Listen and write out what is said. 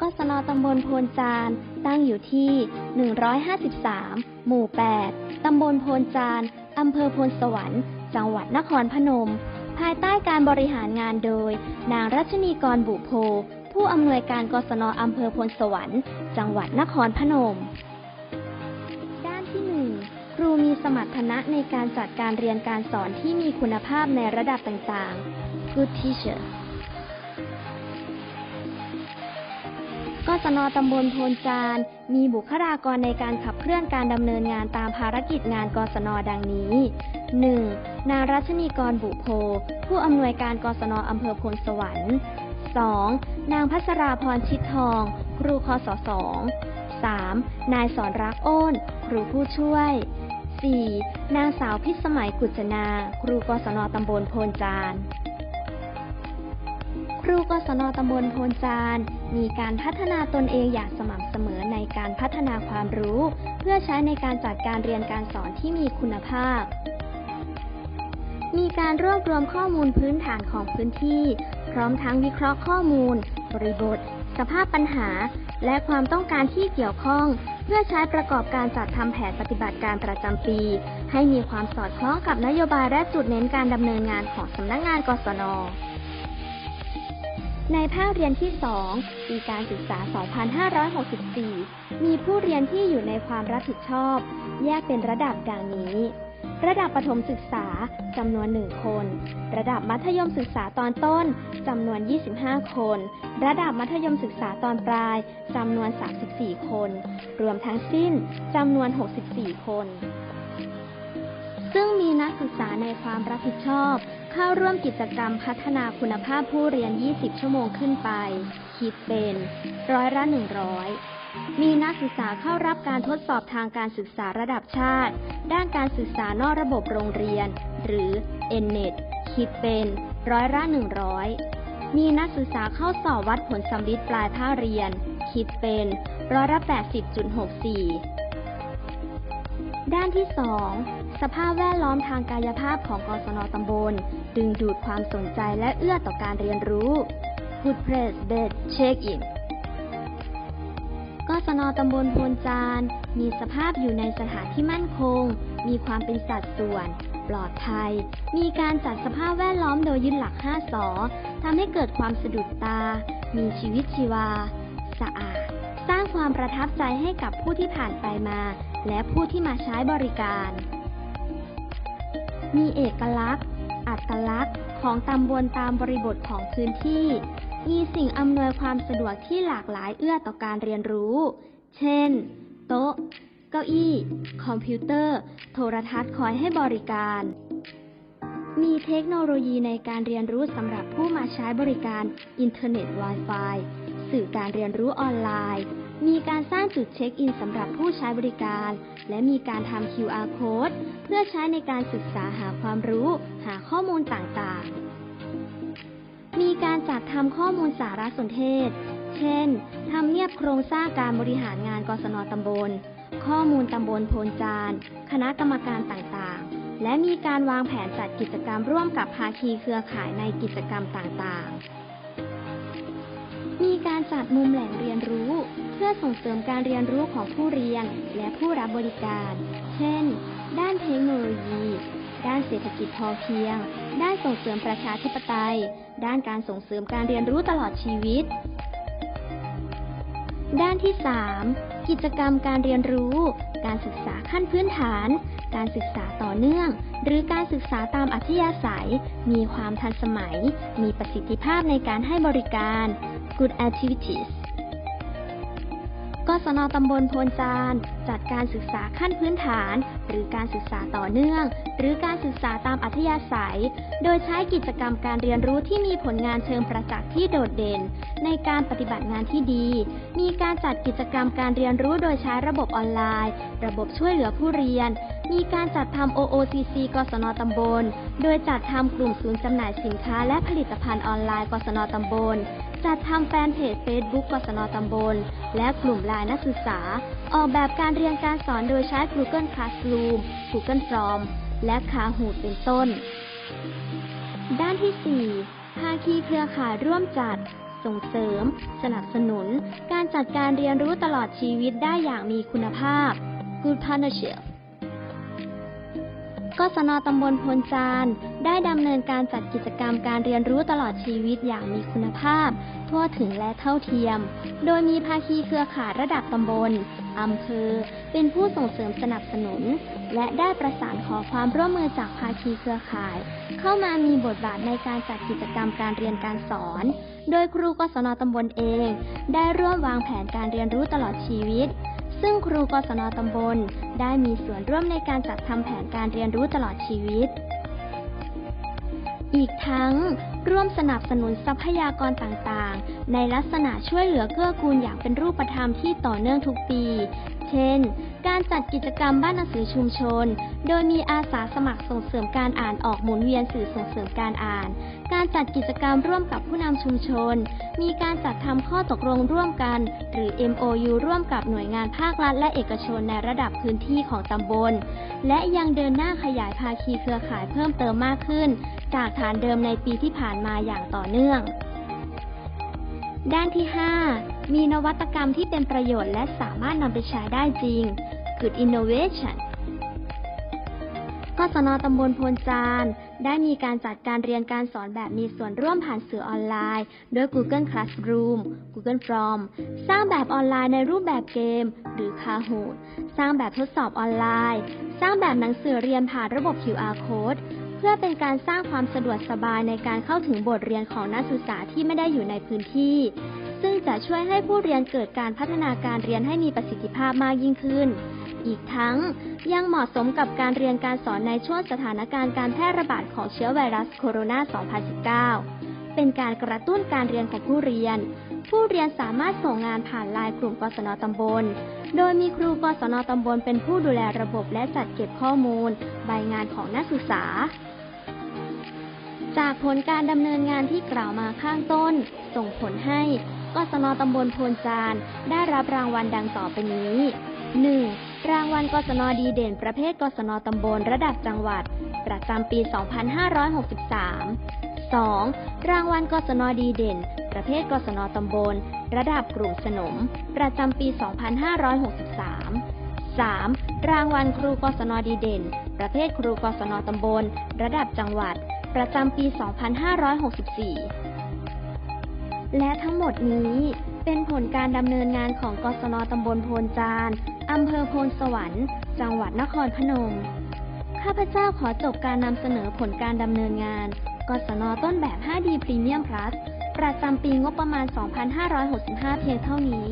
กศนตำบลโพนจานตั้งอยู่ที่ 153 หมู่ 8 ตำบลโพนจานอำเภอโพนสวรรค์ จังหวัดนครพนม ภายใต้การบริหารงานโดย นางรัชนีกรบุโพ ผู้อำนวยการกศนอำเภอโพนสวรรค์ จังหวัดนครพนม ด้านที่หนึ่งครูมีสมรรถนะในการจัดการเรียนการสอนที่มีคุณภาพในระดับต่างๆ Good teacher กศนตำบลโพนจาน มีบุคลากรในการขับเคลื่อนการดำเนินงานตามภารกิจงานกศนดังนี้ 1. นางรัชนีกรบุโพ ผู้อำนวยการกศนอำเภอโพนสวรรค์ 2. นางพัชราพรชิดทอง ครูคศ2 3. นายสอนรักโอ้นครูผู้ช่วย 4. นางสาวพิสมัยกุจนา ครูกศนตำบลโพนจาน รูกศนตำบลโพนจานมีการพัฒนาตนเองอย่างสม่ำเสมอในการพัฒนาความรู้ เพื่อใช้ในการจัดการเรียนการสอนที่มีคุณภาพ มีการรวบรวมข้อมูลพื้นฐานของพื้นที่ พร้อมทั้งวิเคราะห์ข้อมูล บริบท สภาพปัญหา และความต้องการที่เกี่ยวข้อง เพื่อใช้ประกอบการจัดทำแผนปฏิบัติการประจำปี ให้มีความสอดคล้องกับนโยบายและจุดเน้นการดำเนินงานของสำนักงานกศน ในภาคเรียนที่ 2 ปีการศึกษา 2564 มีผู้เรียนที่อยู่ในความรับผิดชอบ แยกเป็นระดับดังนี้ ระดับประถมศึกษาจำนวน 1 คน ระดับมัธยมศึกษาตอนต้นจำนวน 25 คน ระดับมัธยมศึกษาตอนปลายจำนวน 34 คน รวมทั้งสิ้นจำนวน 64 คน ซึ่งมีนักศึกษาในความรับผิดชอบ เข้าร่วมกิจกรรมพัฒนาคุณภาพผู้เรียน 20 ชั่วโมงขึ้นไป คิดเป็น ร้อยละ 100 มีนักศึกษาเข้ารับการทดสอบทางการศึกษาระดับชาติ ด้านการศึกษานอกระบบโรงเรียน หรือ NNET คิดเป็น ร้อยละ 100 มีนักศึกษาเข้าสอบวัดผลสำลิดปลายภาคเรียน คิดเป็นร้อยละ 80.64 ด้านที่ 2 สภาพแวดล้อมทางกายภาพของกศนตำบล ดึงดูดความสนใจและเอื้อต่อการเรียนรู้ Good Place Bed Check In กศนตำบลโพนจานมีสภาพอยู่ในสถานที่มั่นคง มีความเป็นสัดส่วน ปลอดภัย มีการจัดสภาพแวดล้อมโดยยึดหลัก 5 สอทำให้เกิดความสะดุดตา มีชีวิตชีวา สะอาด สร้างความประทับใจให้กับผู้ที่ผ่านไปมา และผู้ที่มาใช้บริการ มีเอกลักษณ์ อัตลักษณ์ของตำบลตามบริบทของพื้นที่ มีสิ่งอำนวยความสะดวกที่หลากหลายเอื้อต่อการเรียนรู้ เช่น โต๊ะ เก้าอี้ คอมพิวเตอร์ โทรทัศน์คอยให้บริการ มีเทคโนโลยีในการเรียนรู้สำหรับผู้มาใช้บริการอินเทอร์เน็ต Wi-Fi สื่อการเรียนรู้ออนไลน์ มีการสร้างจุดเช็คอินสำหรับผู้ใช้บริการ และมีการทำ QR code เพื่อใช้ในการศึกษาหาความรู้ หาข้อมูลต่างๆ มีการจัดทำข้อมูลสารสนเทศ เช่น ทำเนียบโครงสร้างการบริหารงานกศนตำบล ข้อมูลตำบลโพนจาน คณะกรรมการต่างๆ และมีการวางแผนจัดกิจกรรมร่วมกับภาคีเครือข่ายในกิจกรรมต่างๆ มีการจัดมุมแหล่งเรียนรู้ เพื่อส่งเสริมการเรียนรู้ของผู้เรียนและผู้รับบริการ เช่น ด้านเทคโนโลยี ด้านเศรษฐกิจพอเพียง ด้านส่งเสริมประชาธิปไตย ด้านการส่งเสริมการเรียนรู้ตลอดชีวิต ด้านที่ 3 กิจกรรมการเรียนรู้ การศึกษาขั้นพื้นฐาน การศึกษาต่อเนื่อง หรือการศึกษาตามอัธยาศัย มีความทันสมัย มีประสิทธิภาพในการให้บริการ Good Activities กศนตำบลโพนจานจัดการศึกษาขั้นพื้นฐาน หรือการศึกษาต่อเนื่อง หรือการศึกษาตามอัธยาศัย โดยใช้กิจกรรมการเรียนรู้ที่มีผลงานเชิงประจักษ์ที่โดดเด่น ในการปฏิบัติงานที่ดี มีการจัดกิจกรรมการเรียนรู้โดยใช้ระบบออนไลน์ ระบบช่วยเหลือผู้เรียน มีการจัดทำ OOCC กศนตำบล โดยจัดทำกลุ่มศูนย์จำหน่ายสินค้าและผลิตภัณฑ์ออนไลน์กศนตำบล จัดทำแฟนเพจ Facebook กศนตำบล และกลุ่มไลน์นักศึกษา ออกแบบการเรียนการสอนโดยใช้ Google Classroom Google Form และ Kahoot เป็นต้น ด้านที่ 4 ภาคีเครือข่ายร่วมจัด ส่งเสริม สนับสนุน การจัดการเรียนรู้ตลอดชีวิตได้อย่างมีคุณภาพ Good Partnership กศนตำบลพลจานได้ดำเนินการจัดกิจกรรมการเรียนรู้ตลอดชีวิตอย่างมีคุณภาพ ทั่วถึงและเท่าเทียม โดยมีภาคีเครือข่ายระดับตำบลอำเภอ เป็นผู้ส่งเสริมสนับสนุน และได้ประสานขอความร่วมมือจากภาคีเครือข่าย เข้ามามีบทบาทในการจัดกิจกรรมการเรียนการสอน โดยครูกศนตำบลเอง ได้ร่วมวางแผนการเรียนรู้ตลอดชีวิตซึ่งครูกศนตำบล ได้มีส่วนร่วมในการจัดทำแผนการเรียนรู้ตลอดชีวิต อีกทั้ง ร่วมสนับสนุนทรัพยากรต่างๆ ในลักษณะช่วยเหลือเกื้อกูลอย่างเป็นรูปธรรมที่ต่อเนื่องทุกปี เช่น การจัดกิจกรรมบ้านหนังสือชุมชน โดยมีอาสาสมัครส่งเสริมการอ่านออกหมุนเวียนสื่อส่งเสริมการอ่าน การจัดกิจกรรมร่วมกับผู้นำชุมชน มีการจัดทำข้อตกลงร่วมกัน หรือ MOU ร่วมกับหน่วยงานภาครัฐและเอกชนในระดับพื้นที่ของตำบล และยังเดินหน้าขยายภาคีเครือข่ายเพิ่มเติมมากขึ้น จากฐานเดิมในปีที่ผ่านมาอย่างต่อเนื่อง ด้านที่ 5 มีนวัตกรรมที่เป็นประโยชน์และสามารถนำไปใช้ได้จริง Good Innovation กศนตำบลพลจานได้มีการจัดการเรียนการสอนแบบมีส่วนร่วมผ่านสื่อออนไลน์ โดย Google Classroom Google Form สร้างแบบออนไลน์ในรูปแบบเกม หรือ Kahoot สร้างแบบทดสอบออนไลน์ สร้างแบบหนังสือเรียนผ่านระบบ QR Code เพื่อเป็นการสร้างความสะดวกสบายในการเข้าถึงบทเรียนของนักศึกษาที่ไม่ได้อยู่ในพื้นที่ ซึ่งจะช่วยให้ผู้เรียนเกิดการพัฒนาการเรียนให้มีประสิทธิภาพมากยิ่งขึ้น อีกทั้งยังเหมาะสมกับการเรียนการสอนในช่วงสถานการณ์การแพร่ระบาดของเชื้อไวรัสโคโรนา 2019 เป็นการกระตุ้นการเรียนของผู้เรียน ผู้เรียนสามารถส่งงานผ่านไลน์กลุ่มกศนตำบล โดยมีครูกศนตำบลเป็นผู้ดูแลระบบและจัดเก็บข้อมูล ใบงานของนักศึกษา จากผลการดำเนินงานที่กล่าวมาข้างต้น ส่งผลให้กศนตำบลโพนจานได้รับรางวัลดังต่อไปนี้ 1. รางวัลกศนดีเด่นประเภทกศนตำบลระดับจังหวัด ประจำปี 2563 2. รางวัลกศนดีเด่น ประเภทกศนตำบล ระดับกลุ่มสนม ประจำปี 2563 3. รางวัลครูกศนดีเด่น ประเภทครูกศนตำบล ระดับจังหวัด ประจำปี 2564 และทั้งหมดนี้เป็นผลการดำเนินงานของกศนตำบลโพนจานอำเภอโพนสวรรค์ จังหวัดนครพนม ข้าพเจ้าขอจบการนำเสนอผลการดำเนินงาน กศนต้นแบบ 5D Premium Plus ประจำปีงบประมาณ 2565 เพียงเท่านี้